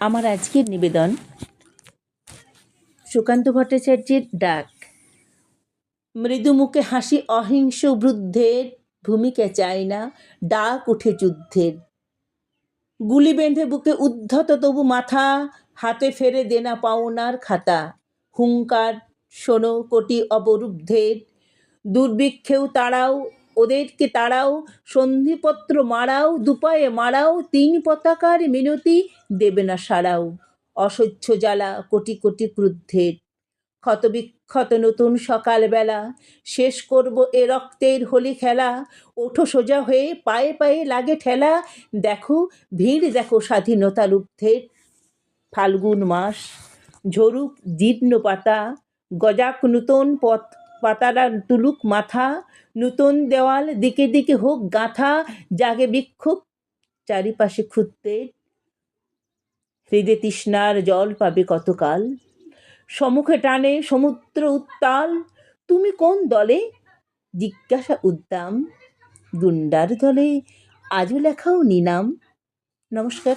আমার আজকের নিবেদন সুকান্ত ভট্টাচার্যের ডাক। মৃদু মুখে হাসি, অহিংস বৃদ্ধের ভূমিকা চায় না, ডাক উঠে যুদ্ধের। গুলি বেঁধে বুকে উদ্ধত, তবু মাথা হাতে ফেরে দেনা পাওনার খাতা। হুঙ্কার শোনো কোটি অবরুদ্ধের, দুর্ভিক্ষেও তাড়াও ওদেরকে তাড়াও, সন্ধিপত্র মারাও দুপায়ে মারাও তিন পতাকার মিনতি দেবে না সারাও অসহ্য জ্বালা কোটি কোটি ক্রুদ্ধের। ক্ষতবিক্ষত নতুন সকালবেলা। শেষ করব এ রক্তের হোলি খেলা। ওঠো সোজা হয়ে, পায়ে পায়ে লাগে ঠেলা। দেখো, ভিড় দেখো স্বাধীনতা লুব্ধের। ফাল্গুন মাস, ঝরুক জীর্ণ পাতা। গজাক নূতন পথ পাতারা তুলুক মাথা, নূতন দেওয়াল দিকে দিকে হোক গাঁথা, জাগে বিক্ষোভ, চারিপাশে খুঁজতে হৃদে তৃষ্ণার জল পাবে কতকাল? সমুখে টানে সমুদ্র উত্তাল, তুমি কোন দলে? জিজ্ঞাসা উদ্দাম গুন্ডার দলে। আজও লেখাও নিনাম। নমস্কার।